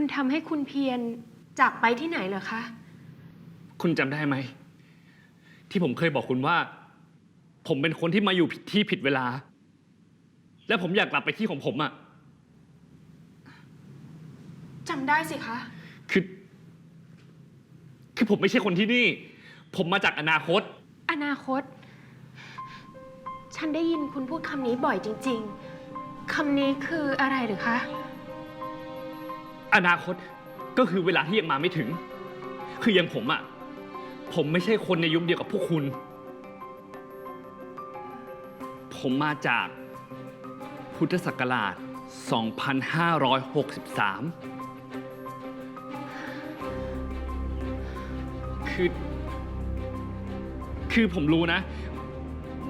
คุณทำให้คุณเพียรจากไปที่ไหนเหรอคะ คุณจำได้ไหม ที่ผมเคยบอกคุณว่า ผมเป็นคนที่มาอยู่ผิดที่ผิดเวลา และผมอยากกลับไปที่ของผมอะ่ะจำได้สิคะ คือ คือผมไม่ใช่คนที่นี่ ผมมาจากอนาคต อนาคต ฉันได้ยินคุณพูดคำนี้บ่อยจริง ๆคำนี้คืออะไรหรือคะ อนาคตก็คือเวลาที่ยังมาไม่ถึง คืออย่างผมอะ่ะผมไม่ใช่คนในยุคเดียวกับพวกคุณ ผมมาจากพุทธศักราช 2563 คือ คือผมรู้นะ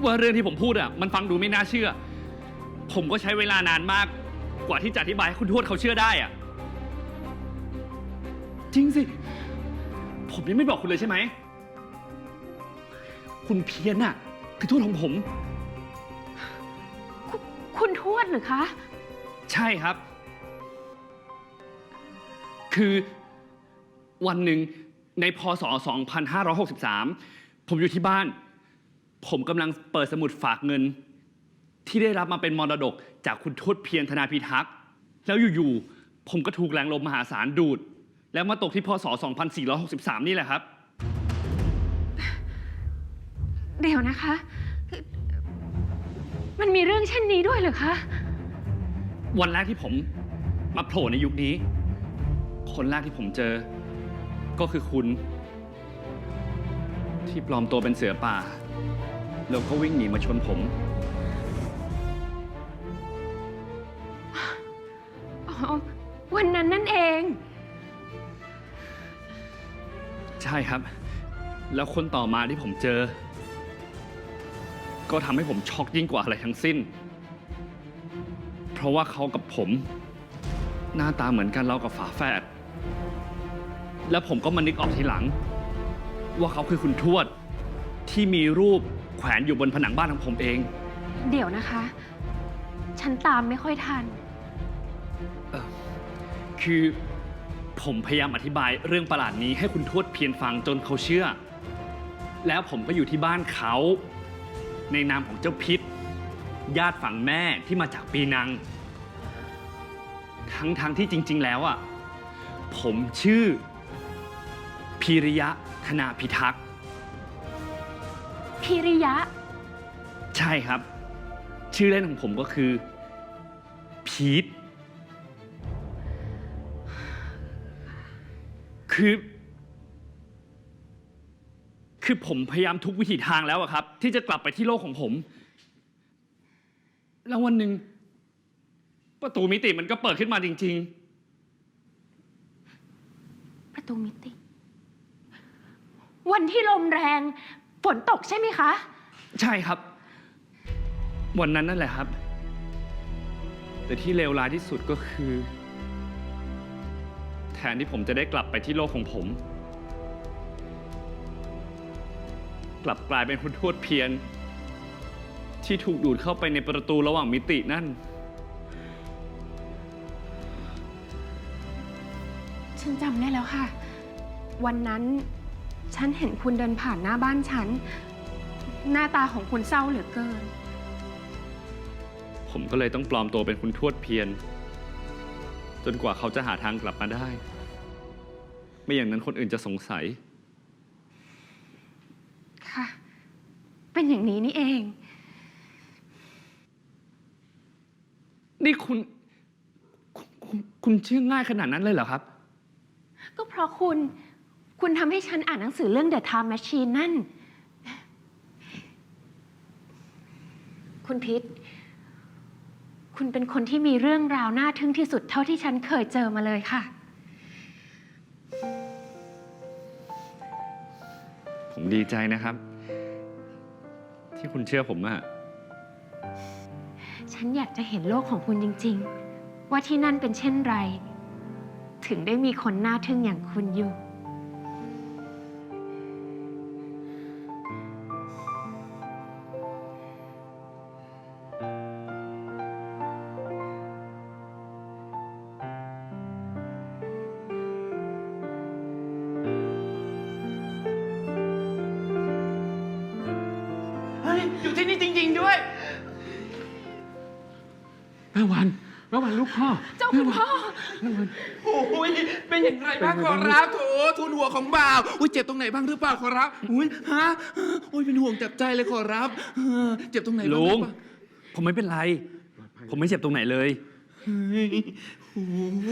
ว่าเรื่องที่ผมพูดอะมันฟังดูไม่น่าเชื่อ ผมก็ใช้เวลานานมากกว่าที่จะอธิบายให้คุณทวดเขาเชื่อได้อะ จริงสิ ผมยังไม่บอกคุณเลยใช่ไหม คุณเพียรน่ะ คือทวดของผมคุคุณทวดหรือคะ ใช่ครับ คือวันหนึ่งในพศ 2563 ผมอยู่ที่บ้าน ผมกำลังเปิดสมุดฝากเงิน ที่ได้รับมาเป็นมรดกจากคุณทวดเพียรธนาพิทักษ์ แล้วอยู่ ๆ ผมก็ถูกแรงลมมหาศาลดูด แล้วมาตกที่พศ 2463 นี่แหละครับ เดี๋ยวนะคะคือมันมีเรื่องเช่นนี้ด้วยเหรอคะ วันแรกที่ผมมาโผล่ในยุคนี้ คนแรกที่ผมเจอ ก็คือคุณ ที่ปลอมตัวเป็นเสือป่า แล้วก็วิ่งหนีมาชนผม อ๋อวันนั้นนั่นเอง ใช่ครับ แล้วคนต่อมาที่ผมเจอ ก็ทำให้ผมช็อกยิ่งกว่าอะไรทั้งสิ้น เพราะว่าเขากับผม หน้าตาเหมือนกันเรากับฝาแฝด แล้วผมก็มานึกออกทีหลัง ว่าเขาคือคุณทวด ที่มีรูปแขวนอยู่บนผนังบ้านของผมเอง เดี๋ยวนะคะ ฉันตามไม่ค่อยทัน คือ ผมพยายามอธิบายเรื่องประหลาดนี้ให้คุณทวดเพียรฟังจนเขาเชื่อ แล้วผมก็อยู่ที่บ้านเขา ในนามของเจ้าพิษ ญาติฝั่งแม่ที่มาจากปีนัง ทั้งทั้งที่จริง ๆ แล้วอะผมชื่อพีริยะธนาพิทักษ์พิริยะ ใช่ครับ ชื่อเล่นของผมก็คือ พีท คือ คือผมพยายามทุกวิถีทางแล้วอะครับ ที่จะกลับไปที่โลกของผม แล้ววันหนึ่งประตูมิติมันก็เปิดขึ้นมาจริง ประตูมิติ วันที่ลมแรงฝนตกใช่ไหมคะ ๆ ใช่ครับ วันนั้นนั่นแหละครับ แต่ที่เลวร้ายที่สุดก็คือ แทนที่ผมจะได้กลับไปที่โลกของผม กลับกลายเป็นคุณทวดเพียรที่ถูกดูดเข้าไปในประตูระหว่างมิตินั่น ฉันจำได้แล้วค่ะ วันนั้นฉันเห็นคุณเดินผ่านหน้าบ้านฉัน หน้าตาของคุณเศร้าเหลือเกิน ผมก็เลยต้องปลอมตัวเป็นคุณทวดเพียรจนกว่าเขาจะหาทางกลับมาได้ ไม่อย่างนั้นคนอื่นจะสงสัย ค่ะ เป็นอย่างนี้นี่เอง นี่คุณคุณคุณคุณเชื่อง่ายขนาดนั้นเลยเหรอครับ ก็เพราะคุณ คุณทำให้ฉันอ่านหนังสือเรื่อง The Time Machine นั่น คุณพิษ คุณเป็นคนที่มีเรื่องราวน่าทึ่งที่สุดเท่าที่ฉันเคยเจอมาเลยค่ะ ผมดีใจนะครับ ที่คุณเชื่อผมอะฉันอยากจะเห็นโลกของคุณจริง ๆ ว่าที่นั่นเป็นเช่นไร ถึงได้มีคนน่าทึ่งอย่างคุณอยู่ ที่นี่จริง ๆ ด้วย แม่วันแม่วันลูกพ่อเจ้าคุณพ่อโอ้ยเป็นอย่างไรบ้างขอรับโถทุนหัวของบ่าวอุ้ยเจ็บตรงไหนบ้างหรือเปล่าขอรับอุ้ยฮะโอ้ยเป็นห่วงจับใจเลยขอรับเออเจ็บตรงไหนบ้างหลุรืองเปล่าผมไม่เป็นไร ผมไม่เจ็บตรงไหนเลย เฮ้ยโอ้โห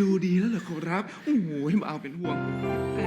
ดูดีแล้วเหรอขอรับโอ้โหบ่าวเป็นห่วงแหม